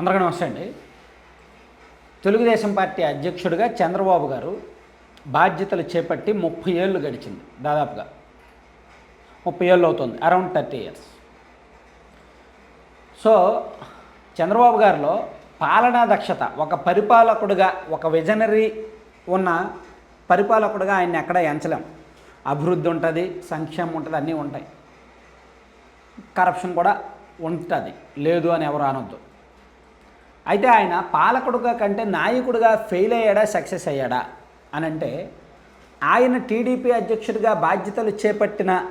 అందరికీ నమస్తే అండి. తెలుగుదేశం పార్టీ అధ్యక్షుడిగా చంద్రబాబు గారు బాధ్యతలు చేపట్టి ముప్పై ఏళ్ళు గడిచింది దాదాపుగా. ముప్పై ఏళ్ళు అవుతుంది around thirty years. So Chandrababu గారిలో పాలనా దక్షత ఒక పరిపాలకుడిగా ఒక విజనరీ ఉన్న పరిపాలకుడిగా ఆయన్ని ఎక్కడ ఎంచలేం. అభివృద్ధి ఉంటుంది సంక్షేమం ఉంటుంది అన్నీ ఉంటాయి. కరప్షన్ కూడా ఉంటుంది లేదు అని ఎవరు అనొద్దు. అయితే ఆయన పాలకుడుగా కంటే నాయకుడిగా ఫెయిల్ అయ్యాడా సక్సెస్ అయ్యాడా? అని అంటే ఆయన టీడీపీ అధ్యక్షుడిగా బాధ్యతలు చేపట్టిన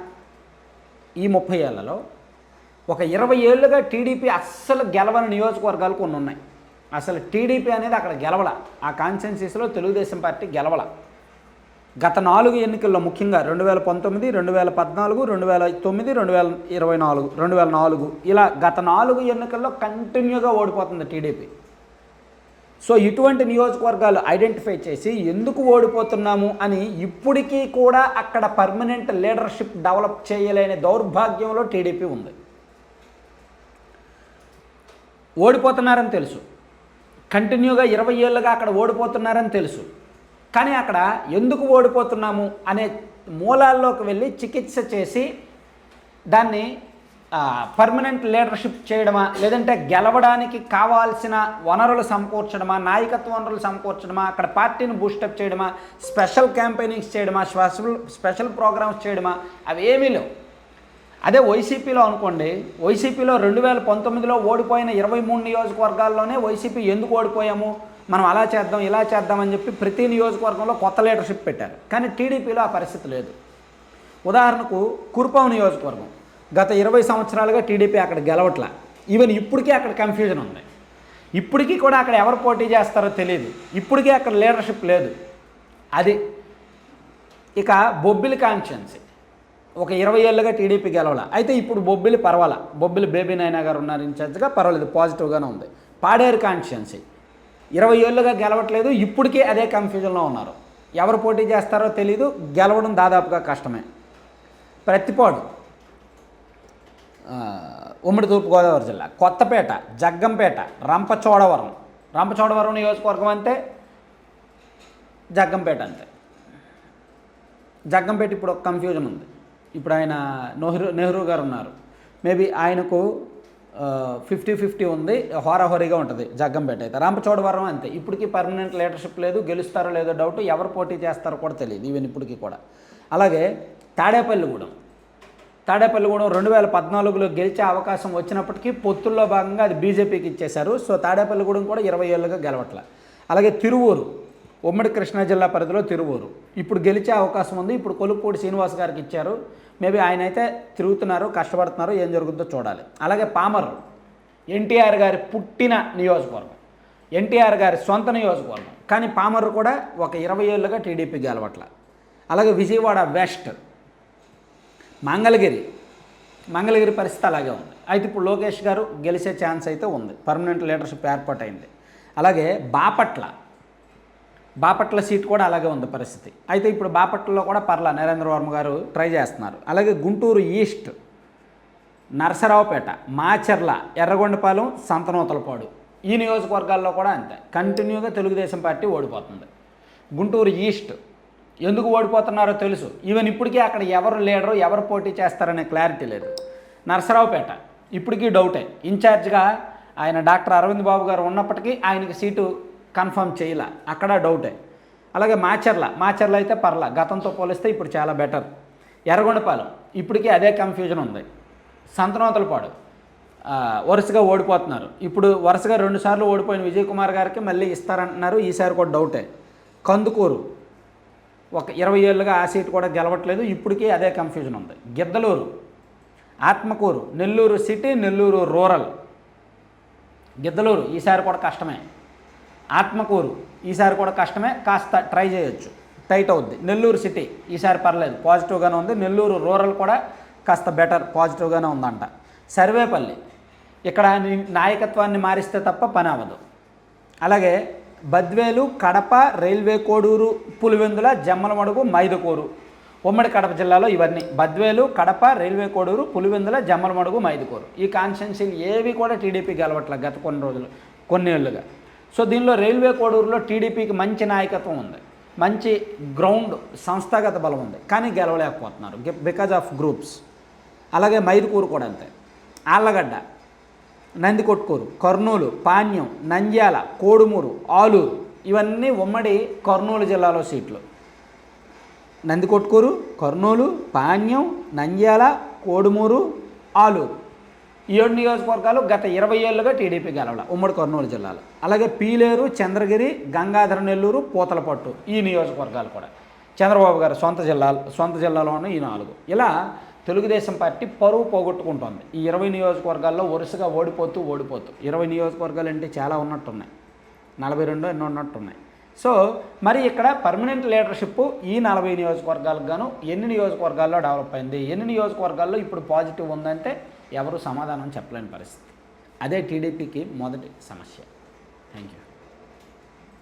ఈ ముప్పై ఏళ్ళలో ఒక ఇరవై ఏళ్ళుగా టీడీపీ అస్సలు గెలవని నియోజకవర్గాలు కొన్ని ఉన్నాయి అసలు టీడీపీ అనేది అక్కడ గెలవల. ఆ కాన్సెన్సీస్లో తెలుగుదేశం పార్టీ గెలవల. గత నాలుగు ఎన్నికల్లో ముఖ్యంగా రెండు వేల పంతొమ్మిది రెండు వేల పద్నాలుగు రెండు వేల తొమ్మిది రెండు వేల ఇరవై నాలుగు రెండు వేల నాలుగు. ఇలా గత నాలుగు ఎన్నికల్లో కంటిన్యూగా ఓడిపోతుంది టీడీపీ. సో ఇటువంటి నియోజకవర్గాలు ఐడెంటిఫై చేసి ఎందుకు ఓడిపోతున్నాము అని ఇప్పటికీ కూడా అక్కడ పర్మనెంట్ లీడర్షిప్ డెవలప్ చేయలేని దౌర్భాగ్యంలో టీడీపీ ఉంది. ఓడిపోతున్నారని తెలుసు. కంటిన్యూగా ఇరవై ఏళ్ళుగా అక్కడ ఓడిపోతున్నారని తెలుసు. కానీ అక్కడ ఎందుకు ఓడిపోతున్నాము అనే మూలాల్లోకి వెళ్ళి చికిత్స చేసి దాన్ని పర్మనెంట్ లీడర్షిప్ చేయడమా లేదంటే గెలవడానికి కావాల్సిన వనరులు సమకూర్చడమా నాయకత్వ వనరులు సమకూర్చడమా అక్కడ పార్టీని బూస్టప్ చేయడమా స్పెషల్ క్యాంపెయినింగ్స్ చేయడమా స్పెషల్ స్పెషల్ ప్రోగ్రామ్స్ చేయడమా అవి ఏమీ లేవు. అదే వైసీపీలో అనుకోండి వైసీపీలో రెండు వేల పంతొమ్మిదిలో ఓడిపోయిన ఇరవై మూడు నియోజకవర్గాల్లోనే వైసీపీ ఎందుకు ఓడిపోయాము? మనం అలా చేద్దాం ఇలా చేద్దామని చెప్పి ప్రతి నియోజకవర్గంలో కొత్త లీడర్షిప్ పెట్టారు. కానీ టీడీపీలో ఆ పరిస్థితి లేదు. ఉదాహరణకు కురుపాం నియోజకవర్గం. గత ఇరవై సంవత్సరాలుగా టీడీపీ అక్కడ గెలవట్లా. ఈవెన్ ఇప్పటికీ అక్కడ కన్ఫ్యూజన్ ఉంది. ఇప్పటికీ కూడా అక్కడ ఎవరు పోటీ చేస్తారో తెలియదు ఇప్పటికీ అక్కడ లీడర్షిప్ లేదు. అది ఇక బొబ్బిలి కాన్స్టిట్యున్సీ ఒక ఇరవై ఏళ్ళుగా టీడీపీ గెలవాల. అయితే ఇప్పుడు బొబ్బిలి పర్వాలా? బొబ్బిలి బేబీ నాయనా గారు ఉన్నారు ఇన్ఛార్జ్గా పర్వాలేదు పాజిటివ్గానే ఉంది. పాడేరు కాన్స్టిట్యున్సీ ఇరవై ఏళ్ళుగా గెలవట్లేదు ఇప్పటికీ అదే కన్ఫ్యూజన్లో ఉన్నారు. ఎవరు పోటీ చేస్తారో తెలీదు గెలవడం దాదాపుగా కష్టమే. ప్రతిపాడు ఉమ్మడి తూర్పుగోదావరి జిల్లా కొత్తపేట జగ్గంపేట రంపచోడవరం. రంపచోడవరం నియోజకవర్గం అంతే జగ్గంపేట అంతే. జగ్గంపేట ఇప్పుడు ఒక కన్ఫ్యూజన్ ఉంది. ఇప్పుడు ఆయన నెహ్రూ నెహ్రూ గారు ఉన్నారు. మేబీ ఆయనకు ఫిఫ్టీ ఫిఫ్టీ ఉంది హోరాహోరీగా ఉంటుంది జగ్గంపేట అయితే. రంపచోడవరం అంతే. ఇప్పటికీ పర్మనెంట్ లీడర్షిప్ లేదు గెలుస్తారో లేదో డౌట్ ఎవరు పోటీ చేస్తారో కూడా తెలియదు ఈవెన్ ఇప్పటికీ కూడా. అలాగే తాడేపల్లిగూడెం. తాడేపల్లిగూడెం రెండు వేల పద్నాలుగులో గెలిచే అవకాశం వచ్చినప్పటికీ పొత్తుల్లో భాగంగా అది బీజేపీకి ఇచ్చేశారు. సో తాడేపల్లిగూడెం కూడా ఇరవై ఏళ్ళుగా గెలవట్ల. అలాగే తిరువూరు. ఉమ్మడి కృష్ణా జిల్లా పరిధిలో తిరువూరు. ఇప్పుడు గెలిచే అవకాశం ఉంది. ఇప్పుడు కొలుపూడి శ్రీనివాస్ గారికి ఇచ్చారు. మేబీ ఆయన అయితే తిరుగుతున్నారు కష్టపడుతున్నారు ఏం జరుగుతుందో చూడాలి. అలాగే పామర్ ఎన్టీఆర్ గారి పుట్టిన నియోజకవర్గం. ఎన్టీఆర్ గారి సొంత నియోజకవర్గం. కానీ పామర్ కూడా ఒక ఇరవై ఏళ్ళుగా టీడీపీ గెలవట్ల. అలాగే విజయవాడ వెస్ట్ మంగళగిరి మంగళగిరి పరిస్థితి అలాగే ఉంది. అయితే ఇప్పుడు లోకేష్ గారు గెలిచే ఛాన్స్ అయితే ఉంది. పర్మనెంట్ లీడర్షిప్ ఏర్పాటైంది. అలాగే బాపట్ల బాపట్ల సీట్ కూడా అలాగే ఉంది పరిస్థితి. అయితే ఇప్పుడు బాపట్లలో కూడా పర్లా నరేంద్ర వర్మ గారు ట్రై చేస్తున్నారు. అలాగే గుంటూరు ఈస్ట్ నరసరావుపేట మాచర్ల ఎర్రగొండపాలెం సంతనూతలపాడు ఈ నియోజకవర్గాల్లో కూడా అంతే. కంటిన్యూగా తెలుగుదేశం పార్టీ ఓడిపోతుంది. గుంటూరు ఈస్ట్ ఎందుకు ఓడిపోతున్నారో తెలుసు. ఈవెన్ ఇప్పటికీ అక్కడ ఎవరు లీడరు ఎవరు పోటీ చేస్తారనే క్లారిటీ లేదు. నరసరావుపేట ఇప్పటికీ డౌటే. ఇన్ఛార్జ్గా ఆయన డాక్టర్ అరవింద్ బాబు గారు ఉన్నప్పటికీ ఆయనకి సీటు కన్ఫర్మ్ చేయలే. అక్కడ డౌటే. అలాగే మాచర్ల మాచర్ల అయితే పర్ల. గతంతో పోలిస్తే ఇప్పుడు చాలా బెటర్. ఎర్రగొండపాలెం ఇప్పటికీ అదే కన్ఫ్యూజన్ ఉంది. సంతనోతలపాడు వరుసగా ఓడిపోతున్నారు. ఇప్పుడు వరుసగా రెండుసార్లు ఓడిపోయిన విజయ్ కుమార్ గారికి మళ్ళీ ఇస్తారంటున్నారు. ఈసారి కూడా డౌటే. కందుకూరు ఒక ఇరవై ఏళ్ళుగా ఆ సీట్ కూడా గెలవట్లేదు. ఇప్పటికీ అదే కన్ఫ్యూజన్ ఉంది. Giddalur Atmakur Nellore city Nellore rural. Giddalur ఈసారి కూడా కష్టమే. ఆత్మకూరు. ఈసారి కూడా కష్టమే కాస్త ట్రై చేయొచ్చు. టైట్ అవుద్ది. నెల్లూరు సిటీ ఈసారి పర్లేదు. పాజిటివ్గానే ఉంది. నెల్లూరు రూరల్ కూడా కాస్త బెటర్ పాజిటివ్గానే ఉందంట. సర్వేపల్లి ఇక్కడ నాయకత్వాన్ని మారిస్తే తప్ప పని అవ్వదు. అలాగే బద్వేలు కడప రైల్వే కోడూరు పులివెందుల జమ్మలమడుగు మైదుకూరు. ఉమ్మడి కడప జిల్లాలో ఇవన్నీ. బద్వేలు కడప రైల్వే కోడూరు పులివెందుల జమ్మలమడుగు మైదుకూరు. ఈ కాన్స్టెన్సీలు ఏవి కూడా టీడీపీ గెలవట్లేదు గత కొన్ని రోజులు కొన్నేళ్ళుగా సో దీనిలో రైల్వే కోడూరులో టీడీపీకి మంచి నాయకత్వం ఉంది. మంచి గ్రౌండ్ సంస్థాగత బలం ఉంది. కానీ గెలవలేకపోతున్నారు. బికాజ్ ఆఫ్ గ్రూప్స్ అలాగే మైదుకూరు కూడా అంతే. ఆళ్ళగడ్డ నందికొట్కూరు కర్నూలు పాణ్యం నంద్యాల కోడుమూరు ఆలూరు ఇవన్నీ ఉమ్మడి కర్నూలు జిల్లాలో సీట్లు. నందికొట్కూరు కర్నూలు పాణ్యం నంద్యాల కోడుమూరు ఆలూరు. ఏడు నియోజకవర్గాలు గత ఇరవై ఏళ్ళుగా టీడీపీ గెలవల ఉమ్మడి కర్నూలు జిల్లాలో. అలాగే పీలేరు చంద్రగిరి గంగాధర నెల్లూరు పూతలపట్టు ఈ నియోజకవర్గాలు కూడా. చంద్రబాబు గారు సొంత జిల్లాలు సొంత జిల్లాలోనూ ఈ నాలుగు. ఇలా తెలుగుదేశం పార్టీ పరువు పోగొట్టుకుంటోంది. ఈ ఇరవై నియోజకవర్గాల్లో వరుసగా ఓడిపోతూ ఓడిపోతూ. ఇరవై నియోజకవర్గాలు అంటే చాలా ఉన్నట్టున్నాయి. నలభై రెండు ఎన్నో ఉన్నట్టున్నాయి. సో మరి ఇక్కడ పర్మనెంట్ లీడర్షిప్ ఈ నలభై నియోజకవర్గాలకు గాను ఎన్ని నియోజకవర్గాల్లో డెవలప్ అయింది? ఎన్ని నియోజకవర్గాల్లో ఇప్పుడు పాజిటివ్ ఉందంటే ఎవరు సమాధానం చెప్పలేని పరిస్థితి. అదే టీడీపీకి మొదటి సమస్య. Thank you